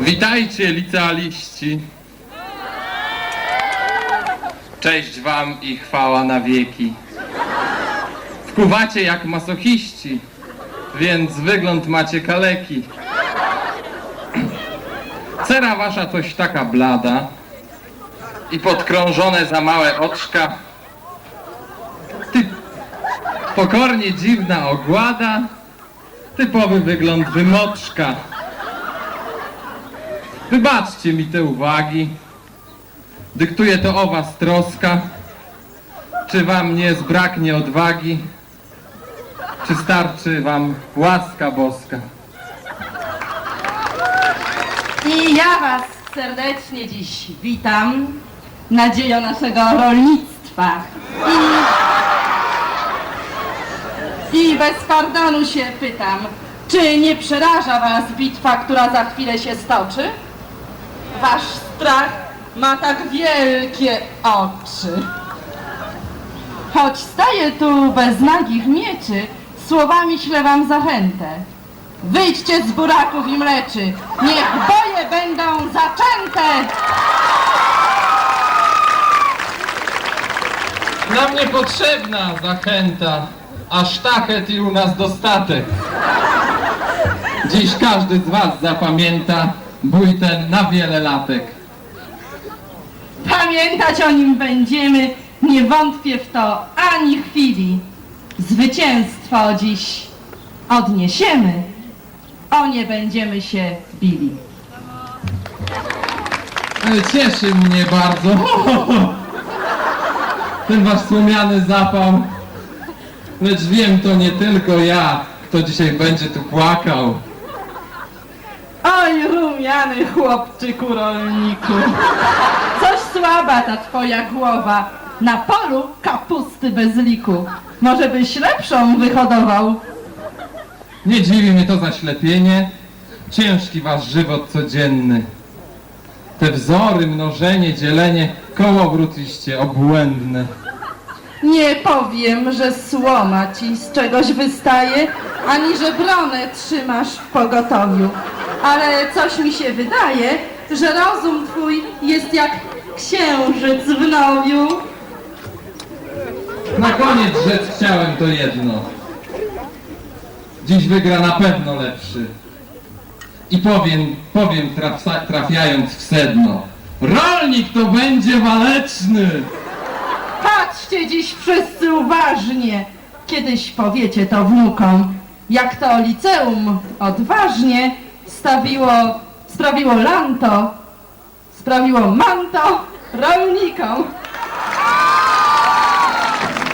Witajcie, licealiści. Cześć wam i chwała na wieki. Wkuwacie jak masochiści, więc wygląd macie kaleki. Cera wasza coś taka blada i podkrążone za małe oczka. Ty pokornie dziwna ogłada, typowy wygląd wymoczka. Wybaczcie mi te uwagi. Dyktuje to o was troska. Czy wam nie zbraknie odwagi? Czy starczy wam łaska boska? I ja Was serdecznie dziś witam, nadzieją naszego rolnictwa. I, I bez pardonu się pytam, czy nie przeraża Was bitwa, która za chwilę się stoczy? Wasz strach ma tak wielkie oczy. Choć staję tu bez nagich mieczy, słowami ślę wam zachętę. Wyjdźcie z buraków i mleczy, niech boje będą zaczęte! Nam niepotrzebna zachęta, a sztachet i u nas dostatek. Dziś każdy z was zapamięta bój ten na wiele latek. Pamiętać o nim będziemy, nie wątpię w to ani chwili. Zwycięstwo dziś odniesiemy, o nie będziemy się bili. Cieszy mnie bardzo. Ten wasz słomiany zapał. Lecz wiem, to nie tylko ja, kto dzisiaj będzie tu płakał. Oj, rumiany chłopczyku rolniku, coś słaba ta twoja głowa. Na polu kapusty bez liku. Może byś lepszą wyhodował? Nie dziwi mnie to zaślepienie. Ciężki wasz żywot codzienny. Te wzory, mnożenie, dzielenie, kołowrót iście obłędne. Nie powiem, że słoma ci z czegoś wystaje, ani że bronę trzymasz w pogotowiu. Ale coś mi się wydaje, że rozum twój jest jak księżyc w nowiu. Na koniec rzec chciałem to jedno. Dziś wygra na pewno lepszy. I powiem, powiem trafsa, trafiając w sedno. Rolnik to będzie waleczny! Patrzcie dziś wszyscy uważnie, kiedyś powiecie to wnukom, jak to liceum odważnie stawiło, sprawiło lanto, sprawiło manto rolnikom.